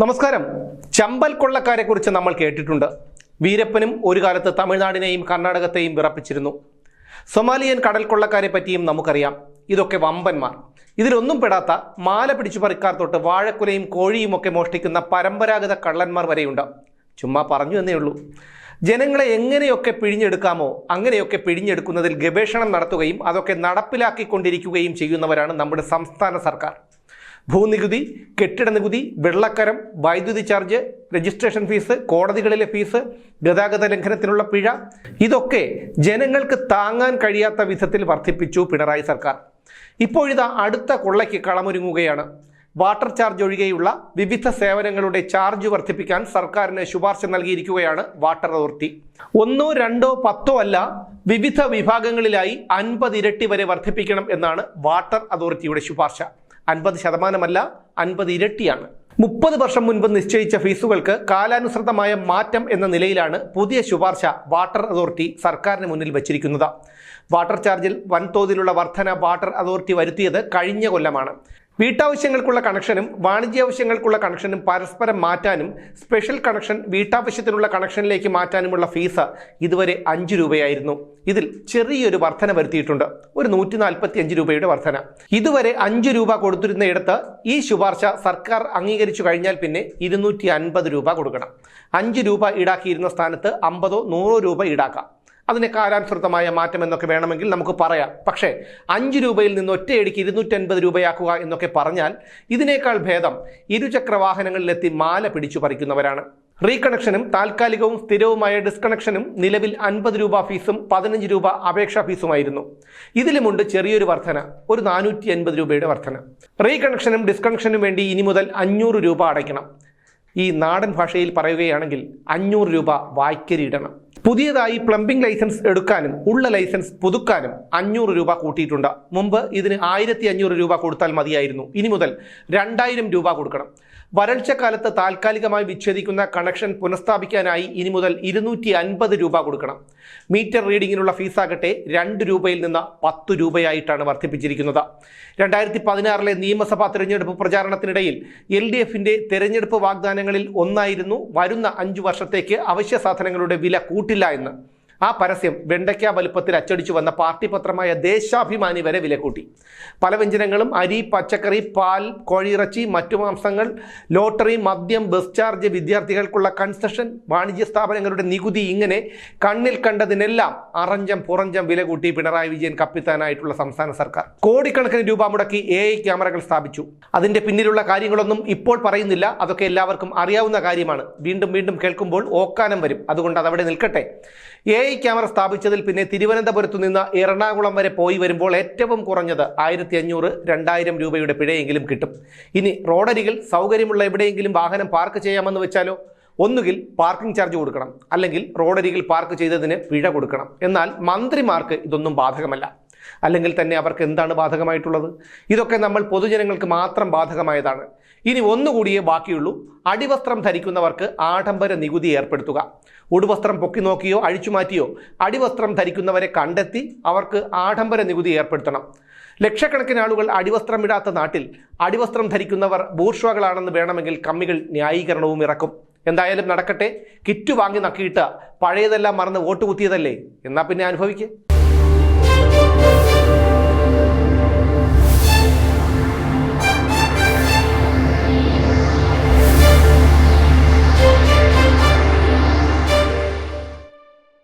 നമസ്കാരം. ചമ്പൽ കൊള്ളക്കാരെ കുറിച്ച് നമ്മൾ കേട്ടിട്ടുണ്ട്. വീരപ്പനും ഒരു കാലത്ത് തമിഴ്നാടിനെയും കർണാടകത്തെയും വിറപ്പിച്ചിരുന്നു. സൊമാലിയൻ കടൽ കൊള്ളക്കാരെ പറ്റിയും നമുക്കറിയാം. ഇതൊക്കെ വമ്പന്മാർ. ഇതിലൊന്നും പെടാത്ത മാല പിടിച്ചു പറിക്കാർ തൊട്ട് വാഴക്കുലയും കോഴിയും ഒക്കെ മോഷ്ടിക്കുന്ന പരമ്പരാഗത കള്ളന്മാർ വരെയുണ്ട്. ചുമ്മാ പറഞ്ഞു എന്നേ ഉള്ളൂ. ജനങ്ങളെ എങ്ങനെയൊക്കെ പിഴിഞ്ഞെടുക്കാമോ അങ്ങനെയൊക്കെ പിഴിഞ്ഞെടുക്കുന്നതിൽ ഗവേഷണം നടത്തുകയും അതൊക്കെ നടപ്പിലാക്കിക്കൊണ്ടിരിക്കുകയും ചെയ്യുന്നവരാണ് നമ്മുടെ സംസ്ഥാന സർക്കാർ. ഭൂനികുതി കെട്ടിട നികുതി വെള്ളക്കരം വൈദ്യുതി ചാർജ് രജിസ്ട്രേഷൻ ഫീസ് കോടതികളിലെ ഫീസ് ഗതാഗത ലംഘനത്തിനുള്ള പിഴ. ഇതൊക്കെ ജനങ്ങൾക്ക് താങ്ങാൻ കഴിയാത്ത വിധത്തിൽ വർദ്ധിപ്പിച്ചു പിണറായി സർക്കാർ. ഇപ്പോഴിതാ അടുത്ത കൊള്ളയ്ക്ക് കളമൊരുങ്ങുകയാണ്. വാട്ടർ ചാർജ് ഒഴികെയുള്ള വിവിധ സേവനങ്ങളുടെ ചാർജ് വർദ്ധിപ്പിക്കാൻ സർക്കാരിന് ശുപാർശ നൽകിയിരിക്കുകയാണ് വാട്ടർ അതോറിറ്റി. ഒന്നോ രണ്ടോ പത്തോ അല്ല വിവിധ വിഭാഗങ്ങളിലായി അൻപത് ഇരട്ടി വരെ വർദ്ധിപ്പിക്കണം എന്നാണ് വാട്ടർ അതോറിറ്റിയുടെ ശുപാർശ. അൻപത് ശതമാനമല്ല അൻപത് ഇരട്ടിയാണ്. മുപ്പത് വർഷം മുൻപ് നിശ്ചയിച്ച ഫീസുകൾക്ക് കാലാനുസൃതമായ മാറ്റം എന്ന നിലയിലാണ് പുതിയ ശുപാർശ വാട്ടർ അതോറിറ്റി സർക്കാരിന് മുന്നിൽ വച്ചിരിക്കുന്നത്. വാട്ടർ ചാർജിൽ വൻതോതിലുള്ള വർധന വാട്ടർ അതോറിറ്റി വരുത്തിയത് കഴിഞ്ഞ കൊല്ലമാണ്. വീട്ടാവശ്യങ്ങൾക്കുള്ള കണക്ഷനും വാണിജ്യാവശ്യങ്ങൾക്കുള്ള കണക്ഷനും പരസ്പരം മാറ്റാനും സ്പെഷ്യൽ കണക്ഷൻ വീട്ടാവശ്യത്തിനുള്ള കണക്ഷനിലേക്ക് മാറ്റാനുമുള്ള ഫീസ് ഇതുവരെ അഞ്ച് രൂപയായിരുന്നു. ഇതിൽ ചെറിയൊരു വർധന വരുത്തിയിട്ടുണ്ട്. ഒരു നൂറ്റി നാൽപ്പത്തി അഞ്ച് രൂപയുടെ വർധന. ഇതുവരെ അഞ്ച് രൂപ കൊടുത്തിരുന്നയിടത്ത് ഈ ശുപാർശ സർക്കാർ അംഗീകരിച്ചു കഴിഞ്ഞാൽ പിന്നെ ഇരുന്നൂറ്റി അൻപത് രൂപ കൊടുക്കണം. അഞ്ച് രൂപ ഈടാക്കിയിരുന്ന സ്ഥാനത്ത് അമ്പതോ നൂറോ രൂപ ഈടാക്കാം. അതിന് കാലാനുസൃതമായ മാറ്റം എന്നൊക്കെ വേണമെങ്കിൽ നമുക്ക് പറയാം. പക്ഷേ അഞ്ച് രൂപയിൽ നിന്ന് ഒറ്റയടിക്ക് ഇരുന്നൂറ്റൻപത് രൂപയാക്കുക എന്നൊക്കെ പറഞ്ഞാൽ ഇതിനേക്കാൾ ഭേദം ഇരുചക്ര വാഹനങ്ങളിലെത്തി മാല പിടിച്ചു പറിക്കുന്നവരാണ്. റീകണക്ഷനും താൽക്കാലികവും സ്ഥിരവുമായ ഡിസ്കണക്ഷനും നിലവിൽ അൻപത് രൂപ ഫീസും പതിനഞ്ച് രൂപ അപേക്ഷാ ഫീസുമായിരുന്നു. ഇതിലുമുണ്ട് ചെറിയൊരു വർധന ഒരു നാനൂറ്റി അൻപത് രൂപയുടെ വർധന. റീകണക്ഷനും ഡിസ്കണക്ഷനും വേണ്ടി ഇനി മുതൽ അഞ്ഞൂറ് രൂപ അടയ്ക്കണം. ഈ നാടൻ ഭാഷയിൽ പറയുകയാണെങ്കിൽ അഞ്ഞൂറ് രൂപ വായ്ക്കരിയിടണം പുതിയതായി പ്ലംബിംഗ് ലൈസൻസ് എടുക്കാനും ഉള്ള ലൈസൻസ് പുതുക്കാനും അഞ്ഞൂറ് രൂപ കൂട്ടിയിട്ടുണ്ട്. മുമ്പ് ഇതിന് ആയിരത്തി അഞ്ഞൂറ് രൂപ കൊടുത്താൽ മതിയായിരുന്നു. ഇനി മുതൽ രണ്ടായിരം രൂപ കൊടുക്കണം. വരൾച്ച കാലത്ത് താൽക്കാലികമായി വിച്ഛേദിക്കുന്ന കണക്ഷൻ പുനഃസ്ഥാപിക്കാനായി ഇനി മുതൽ ഇരുന്നൂറ്റി അൻപത് രൂപ കൊടുക്കണം. മീറ്റർ റീഡിങ്ങിനുള്ള ഫീസാകട്ടെ രണ്ട് രൂപയിൽ നിന്ന് പത്ത് രൂപയായിട്ടാണ് വർദ്ധിപ്പിച്ചിരിക്കുന്നത്. രണ്ടായിരത്തി പതിനാറിലെ നിയമസഭാ തെരഞ്ഞെടുപ്പ് പ്രചാരണത്തിനിടയിൽ എൽ ഡി എഫിന്റെ തെരഞ്ഞെടുപ്പ് വാഗ്ദാനങ്ങളിൽ ഒന്നായിരുന്നു വരുന്ന അഞ്ചു വർഷത്തേക്ക് അവശ്യ സാധനങ്ങളുടെ വില കൂട്ടില്ല എന്ന്. ആ പരസ്യം വെണ്ടയ്ക്ക വലുപ്പത്തിൽ അച്ചടിച്ചു വന്ന പാർട്ടി പത്രമായ ദേശാഭിമാനി വരെ വില കൂട്ടി പല വ്യഞ്ജനങ്ങളും അരി പച്ചക്കറി പാൽ കോഴിയിറച്ചി മറ്റു മാംസങ്ങൾ ലോട്ടറി മദ്യം ബസ് ചാർജ് വിദ്യാർത്ഥികൾക്കുള്ള കൺസെഷൻ വാണിജ്യ സ്ഥാപനങ്ങളുടെ നികുതി ഇങ്ങനെ കണ്ണിൽ കണ്ടതിനെല്ലാം അറഞ്ചം പുറഞ്ചം വില കൂട്ടി പിണറായി വിജയൻ കപ്പിത്താനായിട്ടുള്ള സംസ്ഥാന സർക്കാർ. കോടിക്കണക്കിന് രൂപ മുടക്കി എ ഐ ക്യാമറകൾ സ്ഥാപിച്ചു. അതിന്റെ പിന്നിലുള്ള കാര്യങ്ങളൊന്നും ഇപ്പോൾ പറയുന്നില്ല. അതൊക്കെ എല്ലാവർക്കും അറിയാവുന്ന കാര്യമാണ്. വീണ്ടും വീണ്ടും കേൾക്കുമ്പോൾ ഓക്കാനം വരും. അതുകൊണ്ട് അതവിടെ നിൽക്കട്ടെ. എ ക്യാമറ സ്ഥാപിച്ചതിൽ പിന്നെ തിരുവനന്തപുരത്തു നിന്ന് എറണാകുളം വരെ പോയി വരുമ്പോൾ ഏറ്റവും കുറഞ്ഞത് ആയിരത്തി അഞ്ഞൂറ് രണ്ടായിരം രൂപയുടെ പിഴയെങ്കിലും കിട്ടും. ഇനി റോഡരികിൽ സൗകര്യമുള്ള എവിടെയെങ്കിലും വാഹനം പാർക്ക് ചെയ്യാമെന്ന് വെച്ചാലോ? ഒന്നുകിൽ പാർക്കിംഗ് ചാർജ് കൊടുക്കണം. അല്ലെങ്കിൽ റോഡരികിൽ പാർക്ക് ചെയ്തതിന് പിഴ കൊടുക്കണം. എന്നാൽ മന്ത്രിമാർക്ക് ഇതൊന്നും ബാധകമല്ല. അല്ലെങ്കിൽ തന്നെ അവർക്ക് എന്താണ് ബാധകമായിട്ടുള്ളത്? ഇതൊക്കെ നമ്മൾ പൊതുജനങ്ങൾക്ക് മാത്രം ബാധകമായതാണ്. ഇനി ഒന്നുകൂടിയേ ബാക്കിയുള്ളൂ. അടിവസ്ത്രം ധരിക്കുന്നവർക്ക് ആഡംബര നികുതി ഏർപ്പെടുത്തുക. ഉടുവസ്ത്രം പൊക്കി നോക്കിയോ അഴിച്ചുമാറ്റിയോ അടിവസ്ത്രം ധരിക്കുന്നവരെ കണ്ടെത്തി അവർക്ക് ആഡംബര നികുതി ഏർപ്പെടുത്തണം. ലക്ഷക്കണക്കിന് ആളുകൾ അടിവസ്ത്രം ഇടാത്ത നാട്ടിൽ അടിവസ്ത്രം ധരിക്കുന്നവർ ബൂർഷ്വകളാണെന്ന് വേണമെങ്കിൽ കമ്മികൾ ന്യായീകരണവും ഇറക്കും. എന്തായാലും നടക്കട്ടെ. കിറ്റ് വാങ്ങി നക്കിയിട്ട് പഴയതെല്ലാം മറന്ന് വോട്ട് കുത്തിയതല്ലേ? എന്നാൽ പിന്നെ അനുഭവിക്കുക